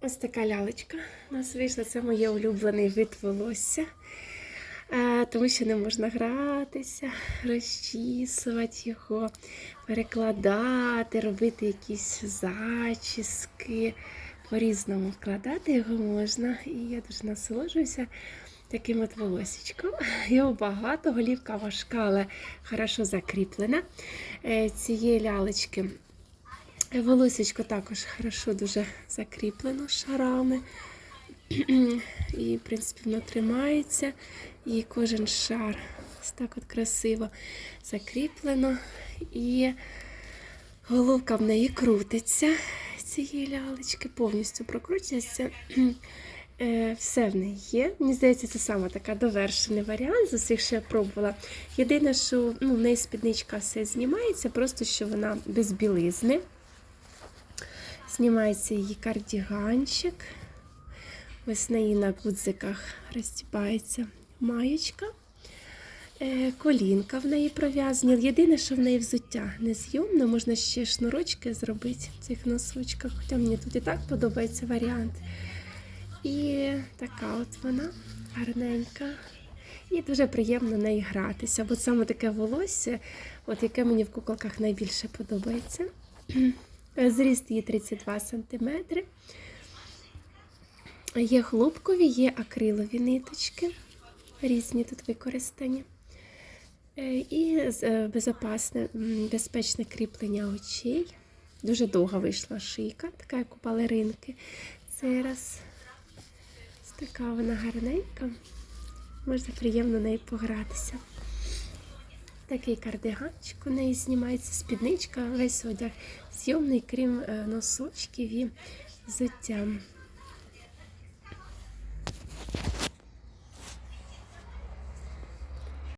Ось така лялечка у нас вийшла. Це моє улюблений вид волосся. Е, Тому що не можна гратися, розчісувати його, перекладати, робити якісь зачіски. По-різному вкладати його можна. І я дуже насолоджуюся таким от волосічком. Його багато, голівка важка, але хорошо закріплена. Е, Цієї лялечки Волосечко також хорошо дуже закріплено шарами. І, в принципі, воно тримається. І кожен шар ось так от красиво закріплено. І головка в неї крутиться цієї лялечки, повністю прокручується. Е, Все в неї є. Мені здається, це саме така довершений варіант з усіх, що я пробувала. Єдине, що ну, в неї спідничка все знімається, просто що вона без білизни. Знімається її кардіганчик. Ось на її на гудзиках розтібається маєчка. Е, Колінка в неї пров'язані. Єдине, що в неї взуття незйомне, можна ще шнурочки зробити в цих носочках. Хоча мені тут і так подобається варіант. І така от вона гарненька. І дуже приємно нею гратися. Бо саме таке волосся, от яке мені в куколках найбільше подобається. Зріст її 32 см. Є хлопкові, є акрилові ниточки, різні тут використані. Е, І е, безопасне, м, безпечне кріплення очей. Дуже довга вийшла шийка, така як у балеринки. Цей раз така вона гарненька. Можна приємно нею погратися. Такий кардиганчик у неї знімається, спідничка, весь одяг зйомний, крім е, носочків і взуття.